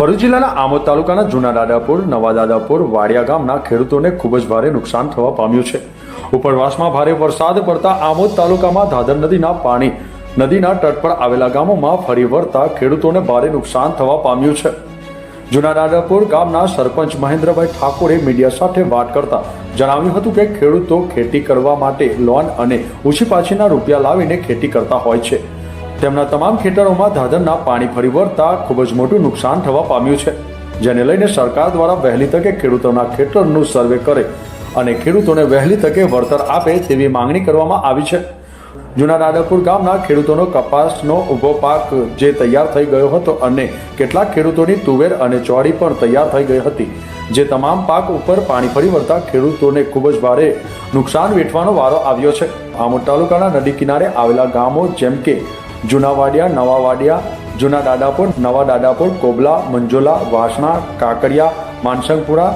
ભરૂચ જિલ્લાના આમોદ તાલુકાના જૂના દાદાપુર, નવા દાદાપુર, વાડિયા ગામના ખેડૂતોને ખૂબ જ ભારે નુકસાન થવા પામ્યું છે. ઉપરવાસમાં ભારે વરસાદ પડતા આમોદ તાલુકામાં ધાધર નદીના પાણી, નદીના તટ પર આવેલા ગામોમાં ફરી વળતા ખેડૂતોને ભારે નુકસાન થવા પામ્યું છે. જૂના દાદાપુર ગામના સરપંચ મહેન્દ્રભાઈ ઠાકોરે મીડિયા સાથે વાત કરતા જણાવ્યું હતું કે ખેડૂતો ખેતી કરવા માટે લોન અને ઊંચી પાછીના રૂપિયા લાવીને ખેતી કરતા હોય છે. તેમના તમામ ખેતરોમાં ધાધરના પાણી ફરી વળતા ખૂબ જ મોટું નુકસાન થવા પામ્યું છે, જેને લઈને સરકાર દ્વારા વહેલી તકે ખેડૂતોના ખેતરનું સર્વે કરે અને ખેડૂતોને વહેલી તકે વળતર આપે તેવી માંગણી કરવામાં આવી છે. જૂના દાદાપુર ગામના ખેડૂતોનો કપાસનો ઊભો પાક જે તૈયાર થઈ ગયો હતો અને કેટલાક ખેડૂતોની તુવેર અને ચોળી પણ તૈયાર થઈ ગઈ હતી, જે તમામ પાક ઉપર પાણી ફરી વળતા ખેડૂતોને ખૂબ જ ભારે નુકસાન વેઠવાનો વારો આવ્યો છે. આમોદ તાલુકાના નદી કિનારે આવેલા ગામો જેમ કે જૂના વાડિયા નવા વાડિયા જૂના દાદાપુર, નવા દાદાપુર કોબલા મંજોલા, વાસણા કાકડિયા માનસંગપુરા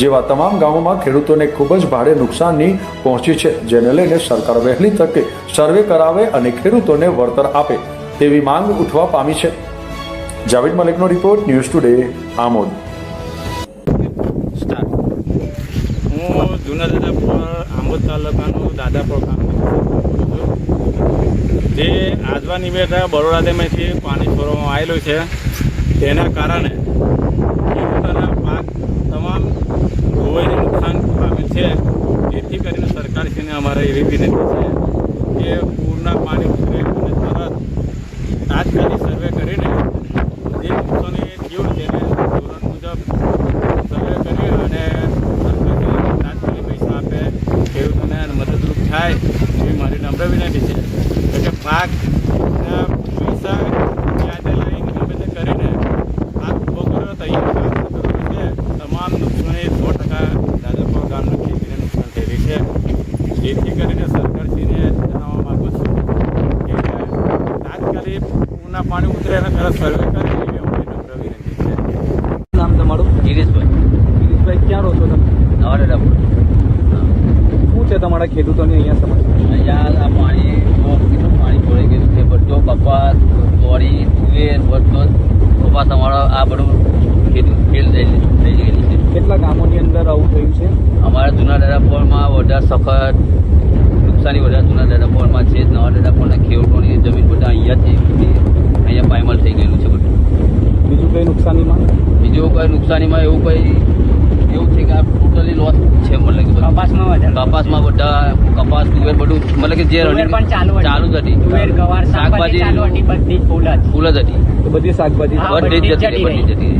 જેવા તમામ ગામોમાં ખેડૂતોને ખૂબ જ ભારે નુકસાનની પહોંચી છે, જેને લઈને સરકાર વહેલી તકે સર્વે કરાવે અને ખેડૂતોને વળતર આપે તેવી માંગ ઉઠવા પામી છે. જાવેદ મલિકનો રિપોર્ટ, ન્યૂઝ ટુડે, આમોદ. હું જૂના દાદાપુર, આમોદ તાલુકાનું દાદાપુર ગામ જે આજવા નિવેદા બરોડા તેમાંથી પાણી છોડવામાં આવેલું છે. તેના કારણે ખેડૂતોના પાક તમામ ધોવાઈને નુકસાન પામે છે. જેથી કરીને સરકારશ્રીને અમારે એવી વિનંતી છે કે પૂરના પાણી ઉતરે અને તરત તાત્કાલિક સર્વે કરીને જે નુકસાની થયું તેને ધોરણ મુજબ સર્વે કરી અને સરકારશ્રી તાત્કાલિક પૈસા આપે, ખેડૂતોને મદદરૂપ થાય. એવી મારી છે. એટલે પાક પૈસા વ્યાજે લઈને તે કરીને પાક ઊભો કર્યો તૈયાર કર્યો છે. તમામ નુકસાની સો ટકા દાદાપુર નુકસાન થયેલી છે. જેથી કરીને સરકારશ્રીને જણાવવા માગું છું કે તાત્કાલિક પૂરના પાણી ઉતરે એના તરત સર્વે કરે એવી અમારી નમ્ર વિનંતી છે નામ તમારું ગિરીશભાઈ ગિરીશભાઈ ક્યાં રહો છો તમે નવા દાદાપુર શું છે તમારા ખેડૂતોની અહીંયા સમસ્યા અહીંયા આ પાણી કેટલું પાણી ભરાઈ ગયું છે. બધો કપાસ દોડી તુવેર બધો કપાસ તમારો આ બધું ફેલ થઈ ગયેલી છે. કેટલા ગામોની અંદર આવું થયું છે? અમારા જૂના દાદાપુરમાં વધારે સખત નુકસાની વધારે જૂના દાદાપુરમાં છે નવા દાદાપુરના ખેડૂતોની જમીન બધા અહીંયા છે અહીંયા પાયમાલ થઈ ગયેલું છે બધું. બીજું કઈ નુકસાનીમાં? બીજું કંઈ નુકસાનીમાં એવું કંઈ એવું છે કે આ ટોટલી લોસ છે મતલબ કે કપાસમાં કપાસમાં બધા કપાસ તુવેર બધું મતલબ કે જે રનિંગ પણ ચાલુ હતી. ચાલુ જ હતી. તુવેર ગવાર શાકભાજી ચાલુ હતી બધી ફૂલ જ. ફૂલ જ હતી. બધી શાકભાજી બધી જતી બધી જ જતી